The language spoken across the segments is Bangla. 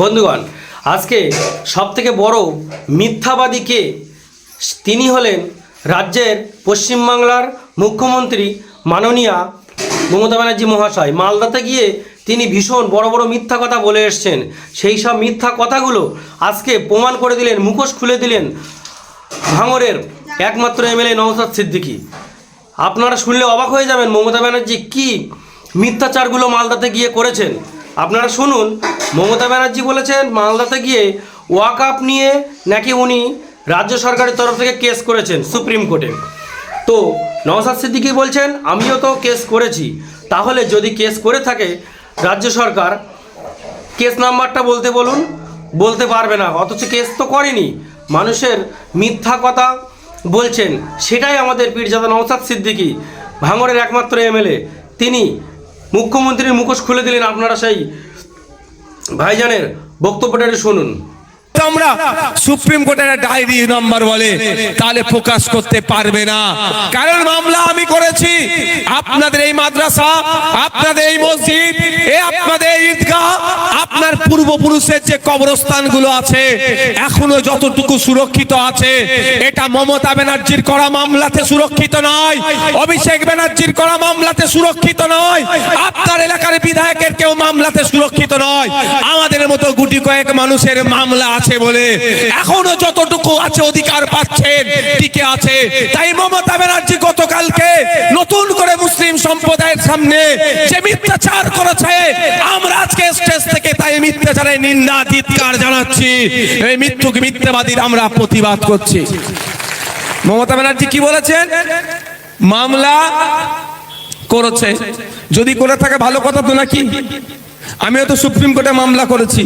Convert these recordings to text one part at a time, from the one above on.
বন্ধুগণ, আজকে সবথেকে বড় মিথ্যাবাদী কে? তিনি হলেন রাজ্যের পশ্চিমবাংলার মুখ্যমন্ত্রী মাননীয়া মমতা ব্যানার্জি মহাশয়। মালদাতে গিয়ে তিনি ভীষণ বড় বড় মিথ্যা কথা বলে এসছেন। সেই সব মিথ্যা কথাগুলো আজকে প্রমাণ করে দিলেন, মুখোশ খুলে দিলেন ভাঙরের একমাত্র এমএলএ নওসাদ সিদ্দিকী। আপনারা শুনলে অবাক হয়ে যাবেন মমতা ব্যানার্জি কী মিথ্যাচারগুলো মালদাতে গিয়ে করেছেন। আপনারা শুনুন মমতা ব্যানার্জি বলেছেন মালদাতে গিয়ে ওয়াক আপ নিয়ে নাকি উনি রাজ্য সরকারের তরফ থেকে কেস করেছেন সুপ্রিম কোর্টে। তো নওসাদ সিদ্দিকী বলছেন, আমিও তো কেস করেছি। তাহলে যদি কেস করে থাকে, রাজ্য সরকার কেস নাম্বারটা বলতে বলুন, বলতে পারবে না। অথচ কেস তো করেনি। মানুষের মিথ্যা কথা বলছেন। সেটাই আমাদের পীরজাদা নওসাদ সিদ্দিকী ভাঙরের একমাত্র এমএলএ। তিনি মুখ্যমন্ত্রীর মুখোশ খুলে দিলেন আপনারা সেই ভাইজানের বক্তব্যটা শুনুন। আমরা সুপ্রিম কোর্টের ডায়েরি নাম্বার বলে, তাহলে প্রকাশ করতে পারবে না। কারণ মামলা আমি করেছি। আপনাদের এই মাদ্রাসা, আপনাদের এই মসজিদ, এ আপনাদের ঈদগাহ, আপনার পূর্বপুরুষের যে কবরস্থানগুলো আছে, এখনও যতটুকু সুরক্ষিত আছে, এটা মমতা ব্যানার্জির করা মামলাতে সুরক্ষিত নয়, অভিষেক ব্যানার্জির করা মামলাতে সুরক্ষিত নয়। আপনার এলাকার বিধায়কের কেউ মামলাতে নয়। আমাদের মতো গুটি কয়েক মানুষের মামলা আছে বলে এখনও যতটুকু আছে অধিকার পাচ্ছেন, টিকে আছে। তাই মমতা ব্যানার্জি গতকালকে নতুন করে মুসলিম সম্প্রদায়ের সামনে যে মিথ্যাচার করেছে, আমরা আজকে স্টেজ থেকে তাই মিথ্যাচারের নিন্দা, ধিৎকার জানাচ্ছি। এই মৃত্যুকে মিথ্যাবাদীর আমরা প্রতিবাদ করছি। মমতা ব্যানার্জি কি বলেছেন? মামলা করেছে। যদি করে থাকে ভালো কথা তো নাকি? আমিও তো সুপ্রিম কোর্টে মামলা করেছি।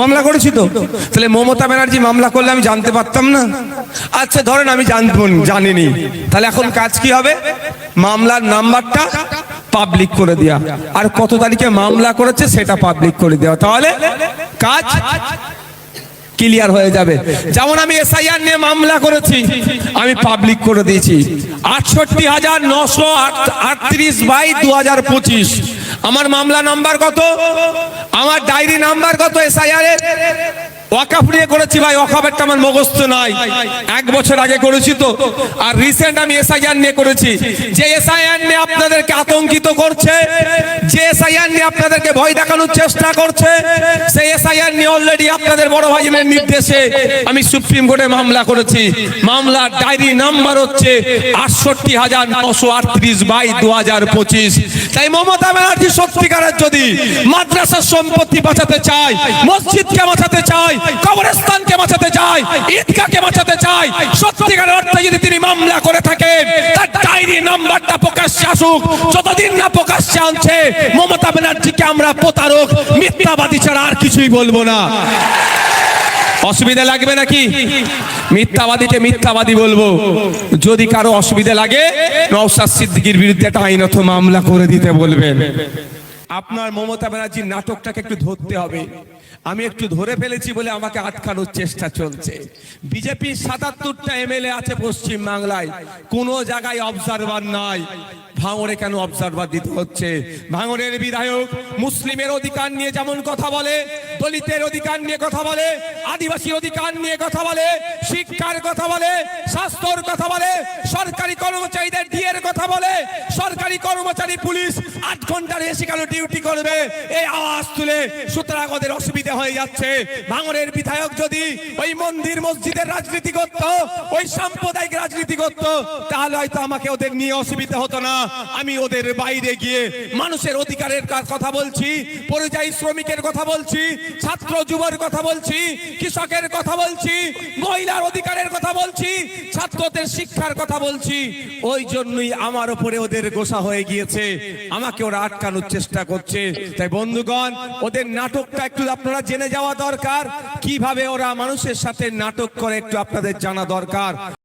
মামলা করেছি তো? তাহলে মমতা ব্যানার্জি মামলা করলে আমি জানতে পারতাম না। আচ্ছা ধরেন আমি জানব জানিনি। তাহলে এখন কাজ কি হবে? মামলার নাম্বারটা পাবলিক করে দেওয়া আর কত তারিখে মামলা করেছে সেটা পাবলিক করে দেওয়া তাহলে কাজ ক্লিয়ার হয়ে যাবে। যেমন আমি এসআইআর নিয়ে মামলা করেছি, আমি পাবলিক করে দিয়েছি। আটষট্টি হাজার নশো আটত্রিশ বাই দু হাজার পঁচিশ। আমার মামলা নাম্বার কত? আমার ডায়েরি নাম্বার কত? এসআইআর এর? ওয়াকাফ নিয়ে করেছি ভাই ওয়াকাফেরটা আমার মুখস্থ নাই। এক বছর আগে করেছি তো। আর রিসেন্ট আমি নিয়ে করেছি। যে নিয়ে আপনাদেরকে আতঙ্কিত করছে, যে নিয়ে আপনাদেরকে ভয় দেখানোর চেষ্টা করছে নিয়ে অলরেডি আপনাদের বড় নির্দেশে আমি সুপ্রিম কোর্টে মামলা করেছি। মামলার ডায়েরি নাম্বার হচ্ছে আটষট্টি হাজার নশো আটত্রিশ বাই দু হাজার পঁচিশ। তাই মমতা ব্যানার্জি সত্যিকারের যদি মাদ্রাসার সম্পত্তি বাঁচাতে চায়, মসজিদকে বাঁচাতে চায় কবরস্থানকে বাঁচাতে চায় ঈদগাহকে বাঁচাতে চায় সত্যিকারের অর্থে যদি তিনি মামলা করে থাকেন, তার ডায়েরি নাম্বারটা প্রকাশ্যে আসুক, যতদিন না প্রকাশ্যে আনছে, মমতা ব্যানার্জিকে আমরা প্রতারক, মিথ্যাবাদী ছাড়া আর কিছুই বলব না। অসুবিধা লাগবে নাকি? মিথ্যাবাদীকে মিথ্যাবাদী বলব। যদি কারও অসুবিধা লাগে, নওশাদ সিদ্দিকীর বিরুদ্ধে একটা আইনত মামলা করে দিতে বলবেন। আপনার মমতা ব্যানার্জির নাটকটাকে একটু ধরতে হবে। আমি একটু ধরে ফেলেছি বলে আমাকে আটকানোর চেষ্টা চলছে। বিজেপির সাতাত্তরটা এমএলএ আছে পশ্চিম বাংলায় কোনো জায়গায় অবজারভার নাই। ভাঙরে কেন অবজারভার দিতে হচ্ছে? ভাঙরের বিধায়ক মুসলিমের অধিকার নিয়ে যেমন কথা বলে দলিতের অধিকার নিয়ে কথা বলে, আদিবাসী অধিকার নিয়ে কথা বলে, শিক্ষার কথা বলে, স্বাস্থ্যর কথা বলে, সরকারি কর্মচারীদের ডিএর কথা বলে, সরকারি কর্মচারী পুলিশ আট ঘণ্টার বেশি কেন ডিউটি করবে। এই আওয়াজ তুলে সুতরাং ওদের অসুবিধা হয়ে যাচ্ছে। ভাঙড়ের বিধায়ক যদি ওই মন্দির মসজিদের রাজনীতি করত ওই সাম্প্রদায়িক রাজনীতি করত তাহলে হয়তো আমাকে ওদের নিয়ে অসুবিধা হতো না। আমি ওদের বাইরে গিয়ে মানুষের অধিকারের কথা বলছি, পরিযায়ী শ্রমিকের কথা বলছি ছাত্র যুবর কথা বলছি, কৃষকের কথা বলছি, মহিলার অধিকারের কথা বলছি, ছাত্রদের শিক্ষার কথা বলছি। ওই জন্যই আমার উপরে ওদের গোসা হয়ে গিয়েছে। আমাকে ওরা আটকানোর চেষ্টা করছে। তাই বন্ধুগণ, ওদের নাটকটা একটু আপনারা জেনে যাওয়া দরকার। কীভাবে ওরা মানুষের সাথে নাটক করে একটু আপনাদের জানা দরকার।